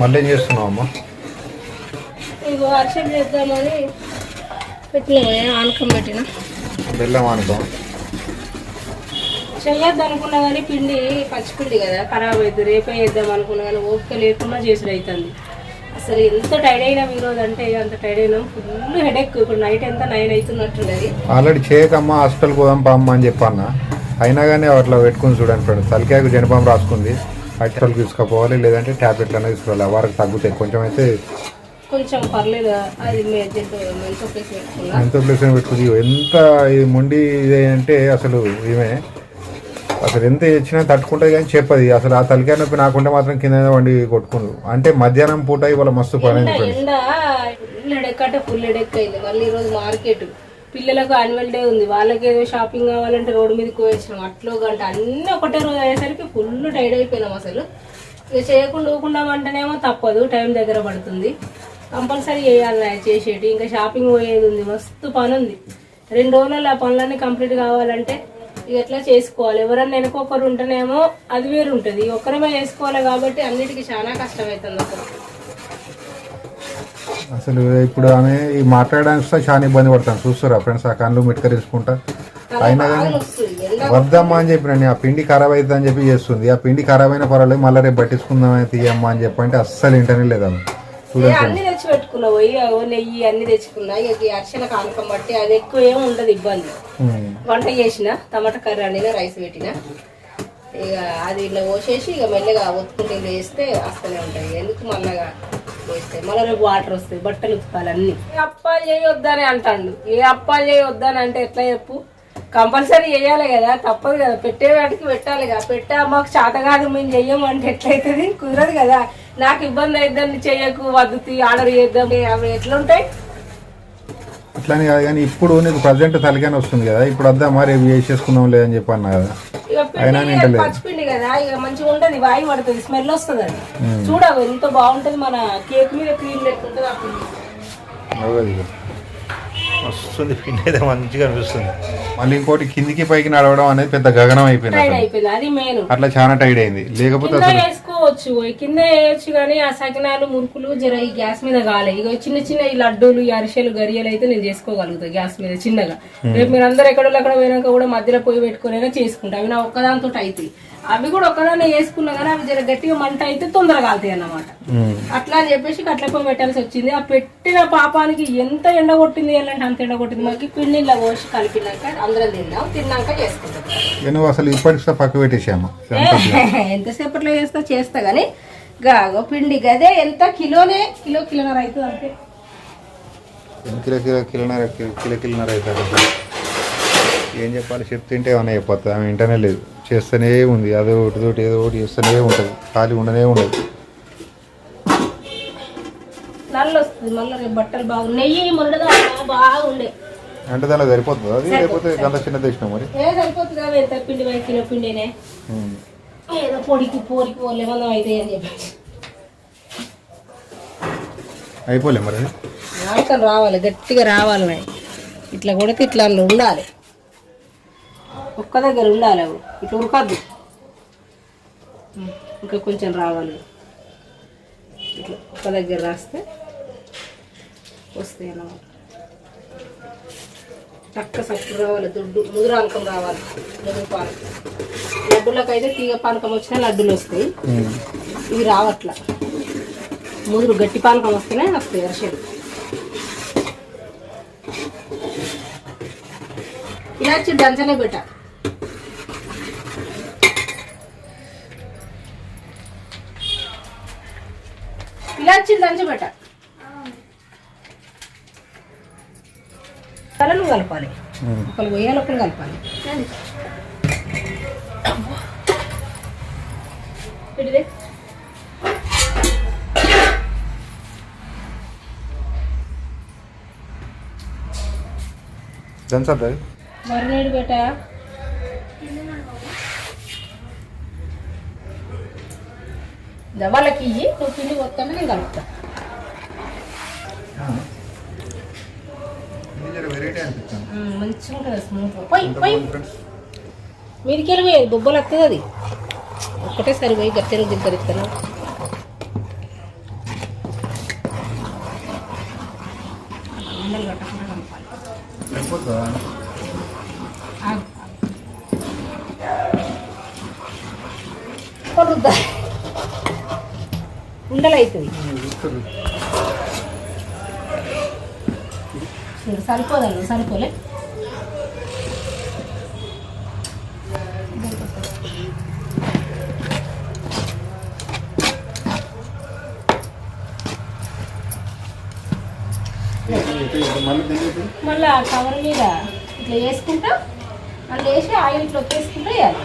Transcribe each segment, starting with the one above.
మళ్ళీ ఏం చేస్తున్నావు అమ్మ? ఇగో వర్షం చేద్దామని పెట్టినా ఆనకం పెట్టిన. బెల్లం అనుకో చెయ్యొద్దు అనుకున్నా కానీ పిండి పచ్చిపిండి కదా ఖరాబ్ అవుతుంది రేపే వేద్దాం అనుకున్నా కానీ ఓపిక లేకుండా చేసుడు అవుతుంది అసలు ఎంత టైడ్ అయినాం ఈరోజు అంటే అంత టైడ్ అయినాం. Full headache. ఇప్పుడు నైట్ ఎంత నైన్ అవుతున్నట్టుండది ఆల్రెడీ చేయకమ్మా హాస్పిటల్ పోదాం పామ్మ అని చెప్పన్న. అయినా కానీ అట్లా పెట్టుకుని చూడండి ఫ్రెండ్ తలకాయకు జనపాం రాసుకుంది. హాస్పిటల్కి తీసుకుపోవాలి లేదంటే ట్యాబ్లెట్లు అనేది తీసుకోవాలి వారికి తగ్గుతాయి. కొంచెం అయితే కొంచెం పర్లేదు? అది మెంతో ప్లేస్ పెట్టుకుంది. ఎంత ఇది మొండి ఇది అంటే అసలు ఈమె అసలు ఎంత ఇచ్చినా తట్టుకుంటుంది కానీ చెప్పది. అసలు ఆ తలకాయ నొప్పి నాకుంటే మాత్రం కింద వండి కొట్టుకుండు. అంటే మధ్యాహ్నం పూట ఇవాళ మస్తు పని ఫుల్ ఫుల్ మళ్ళీ ఈరోజు మార్కెట్. పిల్లలకు యాన్యువల్ డే ఉంది. వాళ్ళకి ఏదో షాపింగ్ కావాలంటే రోడ్డు మీదకి పోయేసినాం. అట్లో గంట అన్నీ ఒకటే రోజు అయ్యేసరికి ఫుల్ టైడ్ అయిపోయినాం అసలు. ఇక చేయకుండా ఊకుండామంటేనేమో తప్పదు. టైం దగ్గర పడుతుంది. కంపల్సరీ చేయాలి చేసేటి. ఇంకా షాపింగ్ పోయేది ఉంది. మస్తు పని ఉంది రెండు రోజులలో ఆ పనులన్నీ కంప్లీట్ కావాలంటే ఇక ఎట్లా చేసుకోవాలి? ఎవరన్నా వెనుకొకరు ఉంటేనేమో అది వేరు ఉంటుంది ఒక్కరమే చేసుకోవాలి కాబట్టి అన్నిటికీ చాలా కష్టమవుతుంది అసలు. అసలు ఇప్పుడు ఆమె ఈ మాట్లాడడానికి వస్తే చాలా ఇబ్బంది పడతాను. చూస్తారా ఫ్రెండ్స్ ఆ కళ్ళు మిట్కరేసుకుంటా అయినా కానీ వద్దమ్మా అని చెప్పిన నేను ఆ పిండి ఖరాబ్ అవుతుంది అని చెప్పి చేస్తుంది. ఆ పిండి ఖరాబ్ అయినా పర్వాలేదు మళ్ళీ రేపు పట్టించుకుందామని తీయమ్మా అని చెప్పి అంటే అస్సలు ఇంటనే లేదు అన్ని తెచ్చి పెట్టుకున్నావు పోయి అవో నెయ్యి అన్ని తెచ్చుకున్నా? ఇక ఈ అర్చన కానకం బట్టి అది ఎక్కువ ఏం ఉండదు ఇబ్బంది. వంట చేసిన టమాటా కర్రీ వండిన రైస్ పెట్టిన. ఇక అది ఇట్లా పోసేసి ఇక మెల్లగా ఒత్తుకుంటే వేస్తే వస్తూనే ఉంటాయి. ఎందుకు మళ్ళగా వేస్తే మళ్ళీ రేపు వాటర్ వస్తాయి బట్టలు ఉతకాలి అన్ని. ఏ అప్పాలు చేయొద్దని అంటాడు. ఏ అప్పాలు చేయొద్దని అంటే ఎట్లా చెప్పు? కంపల్సరీ చేయాలి కదా తప్పదు కదా. పెట్టే వాటికి పెట్టాలి కదా. పెట్టే మాకు చేత కాదు మేము చెయ్యము అంటే ఎట్లయితుంది? కుదరదు కదా. నాకు ఇబ్బంది అయిద్దని చెయ్యకు వద్దుతి ఆర్డర్ చేద్దాం. అవి ఎట్లుంటాయి? అట్లని కాదు కానీ ఇప్పుడు నీకు ప్రజెంట్ తలకాయ వస్తుంది కదా. ఇప్పుడు వద్దామా రేపు చేసేసుకుందాం లేదని చెప్పి అన్నా కదా. అయినా. పచ్చిపిండి కదా ఇక మంచిగా ఉంటది వాయి పడుతుంది స్మెల్ వస్తుంది అది చూడవు ఎంత బాగుంటది మన కేక్ మీద క్రీమ్ లెక్క ఉంటుంది ఆ పిండి అవ్వదు ఇక. వస్తుంది పిండి అయితే మంచిగా అనిపిస్తుంది మళ్ళీ ఇంకోటి కిందికి పైకి నడవడం అనేది పెద్ద గగనం అయిపోయింది అసలు. అట్లా చాలా టైడ్ అయింది లేకపోతే ఈ కింద వేయచ్చు కానీ ఆ సకినాలు మురుకులు జర ఈ గ్యాస్ మీద కాలే. ఇక చిన్న చిన్న ఈ లడ్డూలు ఈ అరిసెలు గరియలు అయితే నేను చేసుకోగలుగుతా గ్యాస్ మీద చిన్నగా. రేపు మీరు అందరు ఎక్కడో అక్కడ పోయినాక కూడా మధ్యలో పోయి పెట్టుకునైనా చేసుకుంటా. అవి నా ఒక్కదాంతో అవుతాయి అవి కూడా ఒక్కదాన్ని వేసుకున్నా కానీ అవి జర గట్టిగా మంట అయితే తొందరగా కాలుతాయి అన్నమాట. ఉమ్. అట్లా అని చెప్పేసి పొయ్యి పెట్టాల్సి వచ్చింది. ఆ పెట్టిన పాపానికి ఎంత ఎండ కొట్టింది అంటే అంత ఎండ కొట్టింది. మాకు పిండిలో పోసి కలిపినాక అందరం తిన్నాం తిన్నాక చేసుకుంటాం అసలు ఇప్పటికి పక్క పెట్టేసాము ఎంతసేపట్లో చేస్తా చేస్తా కానీ గాగో పిండి గదే ఎంత కిలోనే కిలో కిలోన్నర అవుతుంది అంతే. కిలో కిలో కిలోన్నర కిలో కిలో కిలోన్నర అవుతారు ఏం చెప్పాలి? చెప్తుంటే ఏమన్నా చెప్పొద్దు ఆమె ఇంటనే లేదు. చేస్తూనే ఉంది. అదో ఒకటి తోటి ఏదో ఒకటి చేస్తూనే ఉంటుంది. ఖాళీ ఉండనే ఉండదు. నల్ల వస్తుంది మళ్ళీ రేపు బట్టలు బాగు నెయ్యి మొన్నదా బాగుండే. అంటే దానిలో సరిపోతుంది అది? లేకపోతే గంత చిన్న తెచ్చినాం మరి? సరిపోతుంది పిండి కిలో పిండినే. ఏదో పొడికి పోరికి పోలే మనం అయితే అని చెప్పి అయిపోలే మరి? నాలుకలు రావాలి గట్టిగా రావాలి నాయి. ఇట్లా కొడితే ఇట్లా ఉండాలి. ఒక్క దగ్గర ఉండాలి అవి. ఇట్లా ఉరకద్దు ఇంకా కొంచెం రావాలి. ఇట్లా ఒక్క దగ్గర రాస్తే వస్తాయి అన్నమాట. చక్క సప్పుడు రావాలి దుడ్డు ముదురానకం రావాలి ముదురు పానకం లడ్డులకైతే తీగ పానకం వచ్చినా లడ్డులు వస్తాయి. ఇవి రావట్లా. ముదురు గట్టి పానకం వస్తేనే వస్తాయి అరిసెలు ఇలాచి దంచలే పెట్ట ఇలాచి దంచబెట్ట కలను కలపాలి. ఒకరు వేయాలి ఒకరు కలపాలి. అది మరినేడు బేట. వాళ్ళకి ఇయ్యి. నువ్వు పిండి నేను కలుపుతా. మంచిగా ఉంటుంది స్మూత్ పోయి పోయి. బొబ్బలు వస్తుంది అది. ఒకటేసారి పోయి గట్టెలు దిగ్గరిస్తాను ఉండలు అవుతుంది సరిపోదా సరిపోలే. మళ్ళీ మళ్ళీ ఆ కవర్ మీద ఇట్లా వేసుకుంటా అందులో వేసి ఆయిల్ ఇట్లా వేసుకుంటా వేయాలి.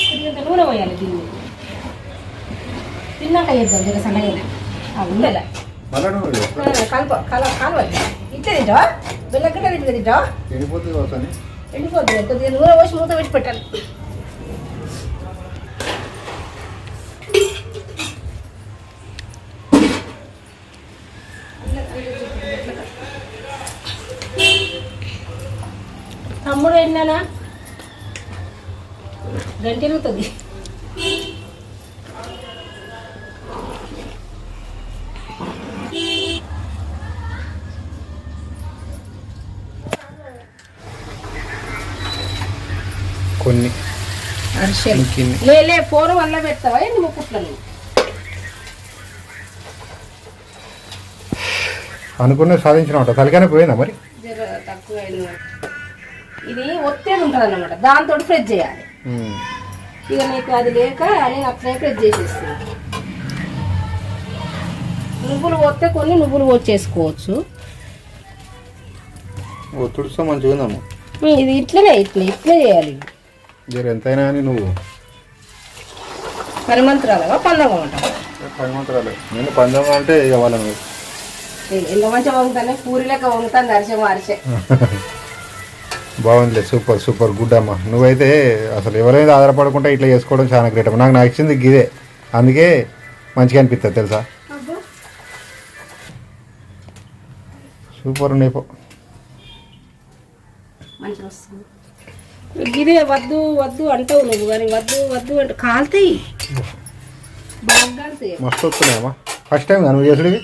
కొద్దిగా నూనె పోయాలి దీన్ని. తిన్నాక వేద్దాం జర సన్నగా ఉండలే మళ్ళీ నువ్వు కలప కల కలవాలి ఇట్లా తింటావా? బెల్లగడ్డ తింటే తింటావా? ఎండిపోతుంది కొద్దిగా నూనె పోసి మూత పెట్టి పెట్టాలి. తమ్ముడు ఏంటన్నా గంటెలుగుతుంది కొన్ని. అరిసెలు ఇంకిన్ని. లే లే ఫోన్ వల్ల పెడతావా? ఏంటి ముక్కుట్లో నువ్వు అనుకున్న సాధించిన తలకానే పోయిందా మరి? తక్కువ ఇది ఒత్తేది ఉంటుంది అన్నమాట దాంతో ఫ్రెష్ చేయాలి. ఇక నీకు అది లేక నేను అట్లనే ఫ్రెష్ చేసేస్తాను నువ్వులు పోతే కొన్ని నువ్వులు పోసేసుకోవచ్చు ఒత్తుడుతో మంచిగా ఉందమ్మా. ఇది ఇట్లనే ఇట్లా ఇట్లే చేయాలి. జర ఎంతైనా నువ్వు. పరిమంత్రాలుగా పండుగ ఉంటాం పది మాత్రాలు. నేను పందెం అంటే ఇక వాళ్ళని ఎంత మంచిగా వంగుతానే పూరి లెక్క వంగుతాను అరిసె అరిసె. బాగుందిలే సూపర్ సూపర్ గుడ్ అమ్మా. నువ్వైతే అసలు ఎవరైనా ఆధారపడకుండా ఇట్లా చేసుకోవడం చాలా గ్రేట్ అమ్మా. నాకు నచ్చింది గిదే అందుకే మంచిగా అనిపిస్తుంది తెలుసా? సూపర్ ఉన్నాయి ఇదే వద్దు వద్దు అంటావు నువ్వు కానీ వద్దు వద్దు అంటే కాలుతాయి మస్తు వస్తున్నాయమ్మా ఫస్ట్ టైం నువ్వు చేసుడివి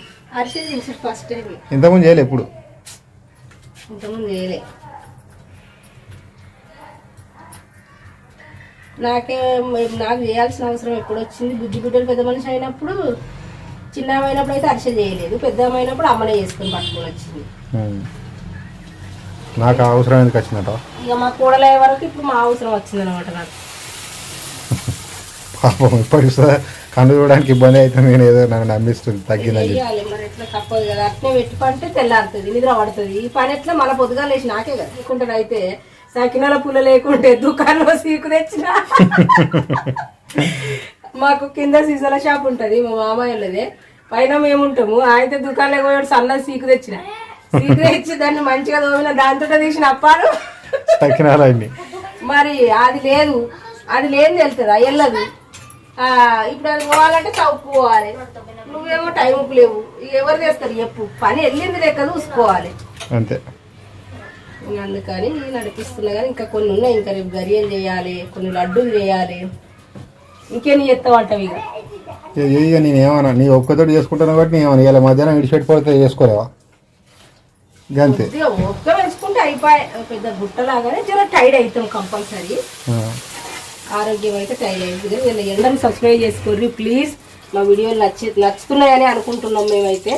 ఫస్ట్ టైం ఇంతకుముందు చేయలే ఎప్పుడు? ఇంతకుముందు చేయలే. నాకే నాకు చేయాల్సిన అవసరం ఎప్పుడు వచ్చింది బుజ్జి బిడ్డలు పెద్ద మనిషి అయినప్పుడు చిన్న అయినప్పుడు అయితే అరిసె చేయలేదు. పెద్ద అయినప్పుడు అమ్మనే చేసుకొని పట్టుకొని వచ్చింది. నాకు అవసరం ఎందుకు వచ్చిందట? ఇక మా కూడలయ్యే వరకు ఇప్పుడు మా అవసరం వచ్చింది అనమాట నాకు. పాపం ఇప్పటికి స- కన్ను చూడడానికి ఇబ్బంది అవుతుంది. నేను ఏదో నాకు నమ్మిస్తుంది తగ్గిందని చెయ్యాలి మరి ఎట్లా తప్పదు కదా. అట్నే పెట్టుకుంటే తెల్లారుతుంది నిద్ర పడుతుంది. ఈ పని ఎట్లా మన పొద్దుగా లేచి నాకే కదా. లేకుంటే అయితే సకినాల పుల్ల లేకుంటే దుకాణంలో సీకు తెచ్చిన. మాకు కింద సీసాల షాప్ ఉంటది మా మామయ్యలదే. పైన మేము ఉంటాము అయితే దుకాణంలో పోయాడు సన్న సీకు తెచ్చిన. సీకు తెచ్చి దాన్ని మంచిగా తోమిన దాంతో తీసిన అప్పాలు. మరి అది లేదు అది లేని తెలుస్తుందా వెళ్ళదు ఆ, ఇప్పుడు అది పోవాలంటే చౌపు పోవాలి. నువ్వేమో టైంకు లేవు ఎవరు చేస్తారు చెప్పు. పని వెళ్ళింది లెక్క చూసుకోవాలి. అంతే. అందుకని నడిపిస్తున్నా కానీ ఇంకా కొన్ని ఉన్నాయి. ఇంకా రేపు గరియలు చేయాలి కొన్ని లడ్డూలు చేయాలి. ఇంకేం చేస్తావంటావు ఇక? ఇక ఇక నేను ఏమన్నా నీ ఒక్కతోటి చేసుకుంటాను కాబట్టి నేను ఏమన్నా ఇలా మధ్యాహ్నం విడిచిపెట్టిపోతే చేసుకోలేవా? అంతే ఒక్క వేసుకుంటే అయిపోయి పెద్ద గుట్టలాగానే జర టైడ్ అవుతాం కంపల్సరీ. ఆరోగ్యం అయితే టైడ్ అవుతుంది వీళ్ళ ఎండను సబ్స్క్రైబ్ చేసుకోర్రి ప్లీజ్ మా వీడియోలు నచ్చి నచ్చుతున్నాయని అనుకుంటున్నాం మేమైతే.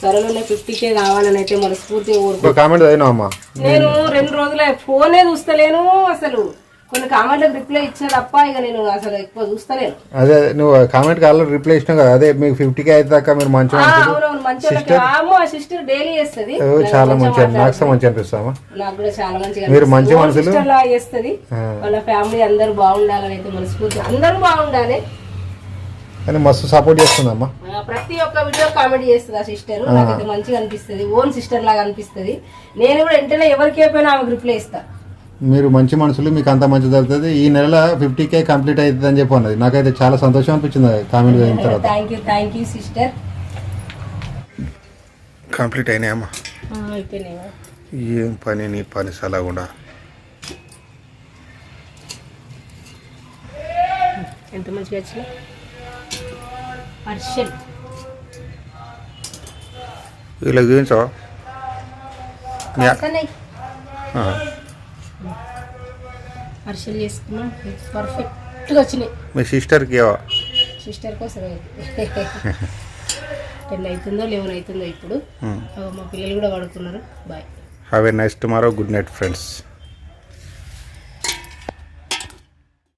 త్వరలోనే ఫిఫ్టీ కే కావాలని అయితే మనస్ఫూర్తిగా కామెంట్ నేను రెండు రోజులే ఫోనే చూస్తలేను అసలు. కొన్ని కామెంట్లకు రిప్లై ఇచ్చిన తప్ప ఇక నేను అసలు ఎక్కువ చూస్తలేను. అదే నువ్వు ఆల్రెడీ రిప్లై ఇచ్చినావు కదా అదే మీకు ఫిఫ్టీకి అయితే దాకా మీరు మంచిగా అవునవును మంచి ఆ సిస్టర్ డైలీ చేస్తుంది. ఓ, చాలా నాకు సో మంచి అనిపిస్తామా నాకు కూడా చాలా మంచిగా మీరు మంచి అనిపిస్తుంది. మనుషులు. సిస్టర్ లాగా చేస్తుంది. ఆ. వాళ్ళ ఫ్యామిలీ అందరూ బాగుండాలని అయితే మనస్ఫూర్తి అందరూ బాగుండాలి. కానీ మస్తు సపోర్ట్ చేస్తుందమ్మా. ప్రతి ఒక్క వీడియో కామెంట్ చేస్తుంది ఆ. సిస్టర్ నాకైతే మంచిగా అనిపిస్తుంది. ఓన్ సిస్టర్ లాగా అనిపిస్తుంది. నేను కూడా వెంటనే ఎవరికి అయిపోయినా ఆమెకు రిప్లై ఇస్తా. మీరు మంచి మనుషులు మీకు అంత మంచి జరుగుతుంది. ఈ నెల ఫిఫ్టీ కే కంప్లీట్ అవుతుంది అని చెప్పి అన్నది. నాకైతే చాలా సంతోషం అనిపించింది కామెంట్ చదివిన తర్వాత. Thank you thank you sister complete అయినాయమ్మా ఏం పని నీ పని సలాగుండా? ఎంత మంచిగా వచ్చినాయి? హర్షల్ వీళ్ళకి చూపించావా. అరిసెలు చేసుకున్నాం పర్ఫెక్ట్గా వచ్చినాయి మీ సిస్టర్కి ఇవ్వ సిస్టర్ కోసం టెన్ అవుతుందో లెవెన్ అవుతుందో ఇప్పుడు మా పిల్లలు కూడా పడుకున్నారు bye have a nice tomorrow good night friends